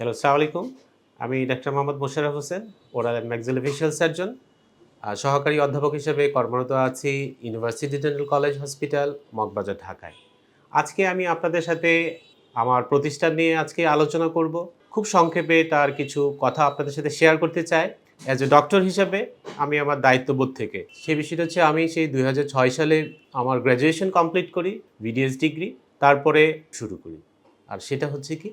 Hello সালাম আলাইকুম আমি doctor Mohammad Mosharraf Hossain oral and maxillofacial surgeon সহকারী অধ্যাপক হিসেবে কর্মরত আছি university dental college hospital Moghbazar ঢাকায়। আজকে আমি আপনাদের সাথে আমার প্রতিষ্ঠান নিয়ে আজকে আলোচনা করব। খুব সংক্ষেপে তার কিছু কথা আপনাদের সাথে শেয়ার করতে চাই। অ্যাজ এ ডক্টর হিসাবে আমি আমার দায়িত্ববোধ থেকে সেই বিষয়টা হচ্ছে আমি সেই দুই হাজার ছয় সালে আমার গ্র্যাজুয়েশন কমপ্লিট করি বিডিএস ডিগ্রি তারপরে শুরু করি। আর সেটা হচ্ছে কি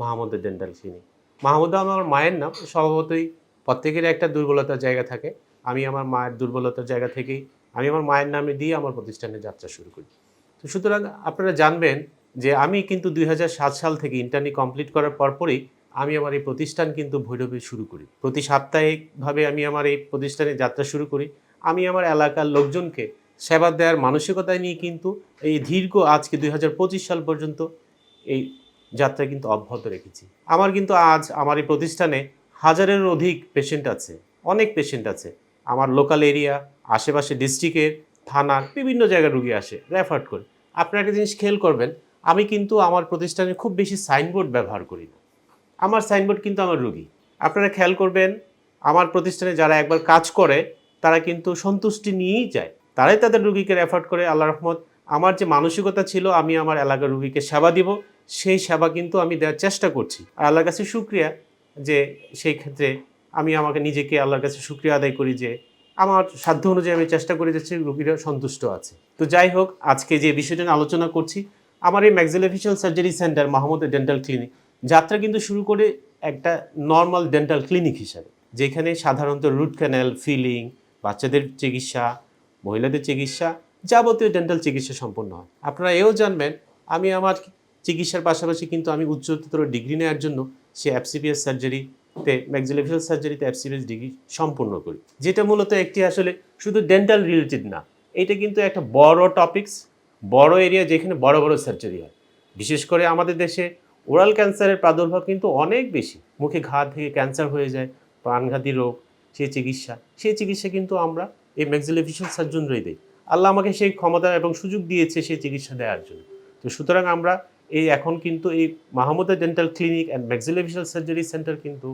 মাহমুদের ডেন্টাল ক্লিনিক মাহমুদা আমার মায়ের নাম, স্বভাবতই প্রত্যেকের একটা দুর্বলতার জায়গা থাকে। আমি আমার মায়ের দুর্বলতার জায়গা থেকেই, আমি আমার মায়ের নামে দিয়ে আমার প্রতিষ্ঠানে যাত্রা শুরু করি। তো সুতরাং আপনারা জানবেন যে আমি কিন্তু দুই হাজার সাত সাল থেকে ইন্টার্নি কমপ্লিট করার পরপরই আমি আমার এই প্রতিষ্ঠান কিন্তু ভৈরবে শুরু করি। প্রতি সাপ্তাহিকভাবে আমি আমার এই প্রতিষ্ঠানে যাত্রা শুরু করি। আমি আমার এলাকার লোকজনকে সেবা দেওয়ার মানসিকতায় নিয়ে কিন্তু এই দীর্ঘ আজকে দুই হাজার পঁচিশ সাল পর্যন্ত এই যাত্রা কিন্তু অব্যাহত রেখেছি। আমার কিন্তু আজ আমার এই প্রতিষ্ঠানে হাজারের অধিক পেশেন্ট আছে, অনেক পেশেন্ট আছে। আমার লোকাল এরিয়া আশেপাশে ডিস্ট্রিক্টের থানার বিভিন্ন জায়গায় রুগী আসে রেফার করে। আপনারা একটা জিনিস খেয়াল করবেন, আমি কিন্তু আমার প্রতিষ্ঠানে খুব বেশি সাইনবোর্ড ব্যবহার করি না। আমার সাইনবোর্ড কিন্তু আমার রুগী। আপনারা খেয়াল করবেন, আমার প্রতিষ্ঠানে যারা একবার কাজ করে, তারা কিন্তু সন্তুষ্টি নিয়েই যায়। তারাই তাদের রুগীকে রেফার করে আল্লাহ রহমত। আমার যে মানসিকতা ছিল, আমি আমার এলাকার রুগীকে সেবা দিব। সেই সেবা কিন্তু আমি দেওয়ার চেষ্টা করছি। আর আল্লাহর কাছে শুক্রিয়া যে সেই ক্ষেত্রে আমি আমাকে নিজেকে আল্লাহর কাছে শুক্রিয়া আদায় করি যে আমার সাধ্য অনুযায়ী আমি চেষ্টা করে যাচ্ছি রুগীরা সন্তুষ্ট আছে। তো যাই হোক, আজকে যে বিষয়টা নিয়ে আলোচনা করছি, আমার এই maxillofacial surgery centre Mahmud dental clinic, যাত্রা কিন্তু শুরু করে একটা নর্মাল ডেন্টাল ক্লিনিক হিসাবে, যেখানে সাধারণত রুট ক্যানেল, ফিলিং, বাচ্চাদের চিকিৎসা, মহিলাদের চিকিৎসা যাবতীয় ডেন্টাল চিকিৎসা সম্পন্ন হয়। আপনারা এও জানবেন, আমি আমার চিকিৎসার পাশাপাশি কিন্তু আমি উচ্চতর ডিগ্রি নেওয়ার জন্য সে এফসিপিএস সার্জারিতে ম্যাক্সিলোফেশিয়াল সার্জারিতে এফসিপিএস ডিগ্রি সম্পূর্ণ করি। যেটা মূলত একটি আসলে শুধু ডেন্টাল রিলেটেড না, এটা কিন্তু একটা বড় টপিকস বড় এরিয়া যেখানে বড় বড় সার্জারি হয়। বিশেষ করে আমাদের দেশে ওরাল ক্যান্সারের প্রাদুর্ভাব কিন্তু অনেক বেশি। মুখে ঘা থেকে ক্যান্সার হয়ে যায়, প্রাণঘাতী রোগ সেই চিকিৎসা সেই চিকিৎসা কিন্তু আমরা এই ম্যাক্সিলোফেশিয়াল সার্জনরাই দিই। আল্লাহ আমাকে সেই ক্ষমতা এবং সুযোগ দিয়েছে সেই চিকিৎসা দেওয়ার জন্য। তো সুতরাং আমরা এই এখন কিন্তু এই Mahmuda dental clinic and maxillofacial surgery centre কিন্তু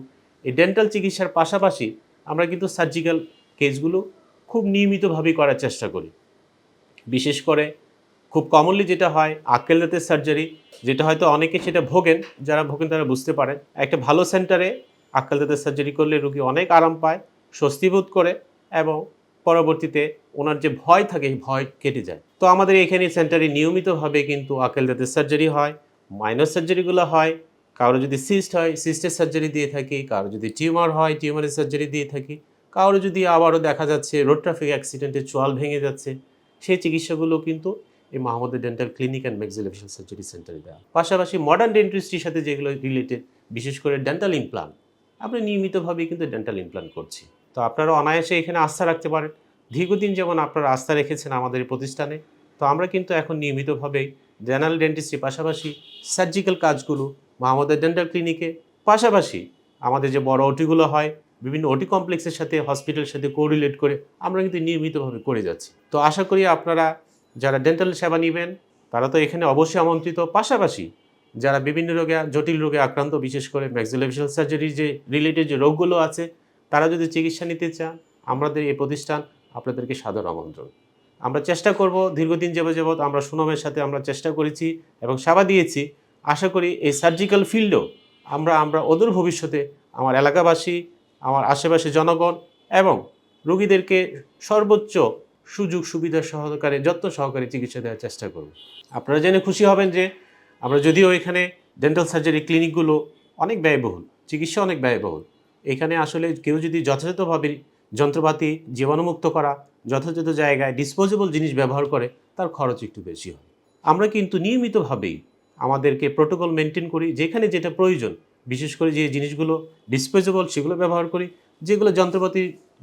এই ডেন্টাল চিকিৎসার পাশাপাশি আমরা কিন্তু সার্জিক্যাল কেসগুলো খুব নিয়মিতভাবেই করার চেষ্টা করি। বিশেষ করে খুব কমনলি যেটা হয় আক্কেল দাঁতের সার্জারি যেটা হয়তো অনেকে সেটা ভোগেন, যারা ভোগেন তারা বুঝতে পারেন। একটা ভালো সেন্টারে আক্কেল দাঁতের সার্জারি করলে রুগী অনেক আরাম পায়, স্বস্তি বোধ করে এবং পরবর্তীতে ওনার যে ভয় থাকে, এই ভয় কেটে যায়। তো আমাদের এখানে সেন্টারে নিয়মিতভাবে কিন্তু আকেল দাঁতের সার্জারি হয় মাইনর সার্জারিগুলো হয়, কারও যদি সিস্ট হয় সিস্টের সার্জারি দিয়ে থাকি, কারও যদি টিউমার হয় টিউমারের সার্জারি দিয়ে থাকি, কারও যদি আবারও দেখা যাচ্ছে রোড ট্রাফিক অ্যাক্সিডেন্টে চোয়াল ভেঙে যাচ্ছে, সেই চিকিৎসাগুলো কিন্তু এই মাহমুদের dental clinic and maxillofacial surgery সেন্টারে দেওয়া। পাশাপাশি মডার্ন ডেন্টিস্ট্রির সাথে যেগুলো রিলেটেড বিশেষ করে ডেন্টাল ইমপ্লান্ট আমরা নিয়মিতভাবেই কিন্তু ডেন্টাল ইমপ্লান্ট করছি। তো আপনারা অনায়াসে এখানে আস্থা রাখতে পারেন। দীর্ঘদিন যেমন আপনারা আস্থা রেখেছেন আমাদের প্রতিষ্ঠানে, তো আমরা কিন্তু এখন নিয়মিতভাবেই জেনারেল ডেন্টিস্ট্রির পাশাপাশি সার্জিক্যাল কাজগুলো আমাদের ডেন্টাল ক্লিনিকে, পাশাপাশি আমাদের যে বড় ওটিগুলো হয়, বিভিন্ন ওটি কমপ্লেক্সের সাথে, হসপিটালের সাথে কোরিলেট করে আমরা কিন্তু নিয়মিতভাবে করে যাচ্ছি। তো আশা করি আপনারা যারা ডেন্টাল সেবা নেবেন, তারা তো এখানে অবশ্যই আমন্ত্রিত। পাশাপাশি যারা বিভিন্ন রোগে, জটিল রোগে আক্রান্ত, বিশেষ করে ম্যাক্সিলোফেশিয়াল সার্জারি যে রিলেটেড যে রোগগুলো আছে তারা যদি চিকিৎসা নিতে চান, আমাদের এই প্রতিষ্ঠান আপনাদেরকে সাদর আমন্ত্রণ। আমরা চেষ্টা করব, দীর্ঘদিন যাবত যাবৎ আমরা সুনামের সাথে আমরা চেষ্টা করেছি এবং সেবা দিয়েছি। আশা করি এই সার্জিক্যাল ফিল্ডও আমরা আমরা অদূর ভবিষ্যতে আমার এলাকাবাসী, আমার আশেপাশে জনগণ এবং রোগীদেরকে সর্বোচ্চ সুযোগ, সুবিধা সহকারে, যত্ন সহকারে চিকিৎসা দেওয়ার চেষ্টা করব। আপনারা জেনে খুশি হবেন যে আমরা যদিও এখানে ডেন্টাল সার্জারি ক্লিনিকগুলো অনেক ব্যয়বহুল, চিকিৎসা অনেক ব্যয়বহুল এখানে আসলে কেউ যদি যথাযথভাবে যন্ত্রপাতি জীবাণুমুক্ত করা, যথাযথ জায়গায় ডিসপোজেবল জিনিস ব্যবহার করে, তার খরচ একটু বেশি হয়। আমরা কিন্তু নিয়মিতভাবেই আমাদেরকে প্রোটোকল মেনটেন করি, যেখানে যেটা প্রয়োজন, বিশেষ করে যে জিনিসগুলো ডিসপোজেবল সেগুলো ব্যবহার করি, যেগুলো যন্ত্রপাতি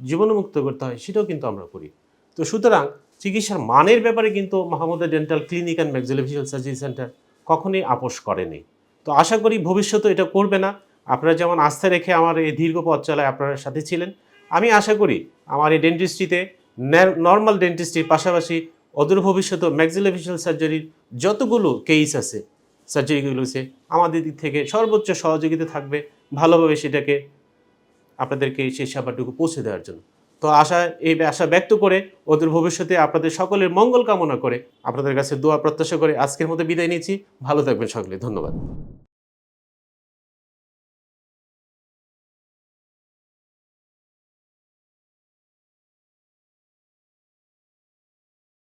জীবাণুমুক্ত করতে হয়, সেটাও কিন্তু আমরা করি। তো সুতরাং চিকিৎসার মানের ব্যাপারে কিন্তু Mahmuda dental clinic and maxillofacial surgery centre কখনোই আপোষ করেনি। তো আশা করি ভবিষ্যতে এটা করবে না। আপনারা যেমন আস্থা রেখে আমার এই দীর্ঘ পথ চলায় আপনার সাথে ছিলেন, আমি আশা করি আমার এই ডেন্টিস্ট্রিতে নর্মাল ডেন্টিস্ট্রির পাশাপাশি অদূর ভবিষ্যতে ম্যাক্সিলোফেশিয়াল সার্জারির যতগুলো কেস আছে সার্জারিগুলোছে আমাদের দিক থেকে সর্বোচ্চ সহযোগিতা থাকবে ভালোভাবে সেটাকে আপনাদেরকে সেই সেবাটুকু পৌঁছে দেওয়ার জন্য। তো আশা, এই আশা ব্যক্ত করে ওদের ভবিষ্যতে আপনাদের সকলের মঙ্গল কামনা করে আপনাদের কাছে দোয়া প্রত্যাশা করে আজকের মতো বিদায় নিয়েছি ভালো থাকবেন সকলে, ধন্যবাদ।